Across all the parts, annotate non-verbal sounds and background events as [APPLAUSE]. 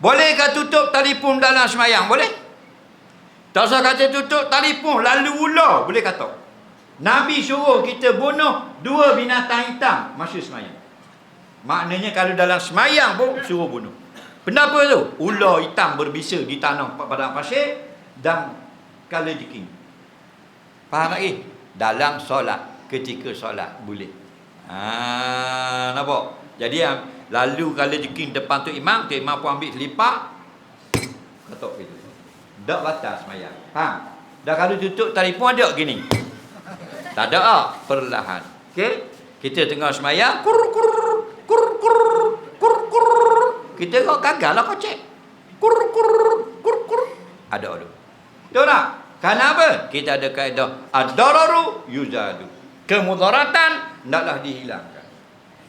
Bolehkah tutup telefon dalam semayang? Boleh? Tak usah kata tutup telefon lalu ular. Boleh kata. Nabi suruh kita bunuh dua binatang hitam masa semayang. Maknanya kalau dalam semayang pun suruh bunuh. Kenapa tu? Ular hitam berbisa di tanah padang pasir dan kala jiking. Faham lagi? Dalam solat. Ketika solat. Boleh. Ha, nampak? Jadi ah, lalu kalau jiking depan tu imam, tu imam pun ambil selipak. Ketuk gitu. Tak batas semayang. Faham? Dah kalau tutup telefon ada gini. Tak ada ah, perlahan. Okey? Kita tengah semayang, kur kur kur kur kur kur. Kita kok gagal lah kocek. Kur kur kur kur. Ada ada. Tahu tak? Kenapa? Kita ada kaedah ad-dararu yuzadu. Kemudaratan hendaklah dihilangkan.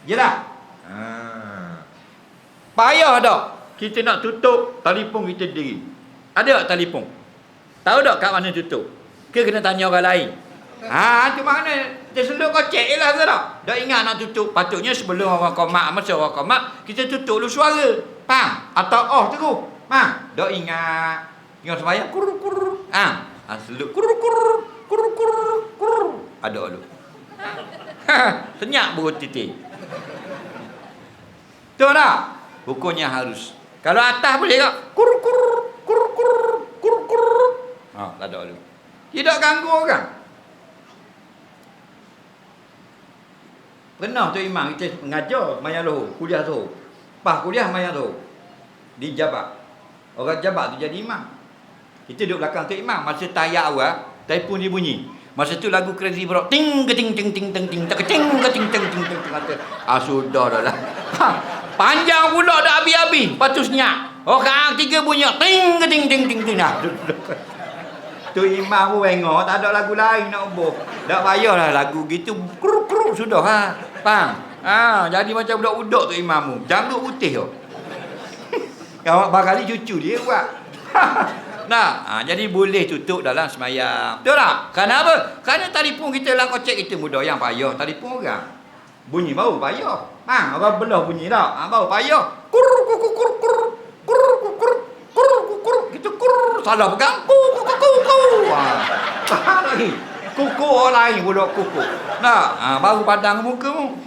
Jelas? Ha. Payah tak? Kita nak tutup telefon kita sendiri. Ada tak telefon? Tahu tak kat mana tutup? Ke kena tanya orang lain? Ha, tu mana? Terseluk kocek je lah tak? Dah ingat nak tutup. Patutnya sebelum orang komat, masa orang komat, kita tutup dulu suara. Faham? Atau oh terus. Faham? Dah ingat. Ingat sembahyang. Kur, kur. Ha. ha seluk. Kur, kur. Kur, kur. Kur. Ada dulu. [LAUGHS] Senyap buruk titik. Betul tak? Hukumnya harus. Kalau atas boleh tak? Kur, kur. Kur, kur. Kur, kur. Ha, tak ada dulu. Tidak ganggu orang. Pernah tu imam kita mengajar maya lohur, kuliah tu. Pas kuliah maya tu. Di Jabat. Orang Jabat tu jadi imam. Kita duduk belakang tu imam. Masa tayak awal, telefon dia bunyi. Masa tu lagu Crazy Frog. Ting ting ting ting ting ting ting ting ke ting ting ting ting ting Ah sudah dah lah. Panjang pula dah habis-habis. Lepas tu senyap. Oh kang tiga bunyi. Ting ting ting ting ting. Nah. [LAUGHS] Tu imam pun wengok. Tak ada lagu lain nak ubah. Tak payahlah lagu gitu. Kruk kruk sudah ha. Faham? Ha, jadi macam budak udok tu imam tu. Janggut putih tu. [LAUGHS] Kau bakal cucu dia buat. [LAUGHS] nah, ha, jadi boleh tutup dalam semayang. Betul tak? Kenapa? Kerana telefon kita lah kocek kita muda yang payah. Telefon orang. Bunyi bau payah. Ha, orang belah bunyi tak? Ha, bau payah. Kur kur kur kur kur kur kur kur kur kur kita kur salah pegang. Kur kur kur kur. Ha. Kuku orang lain budak kuku. Nah, ha, baru padang muka mu.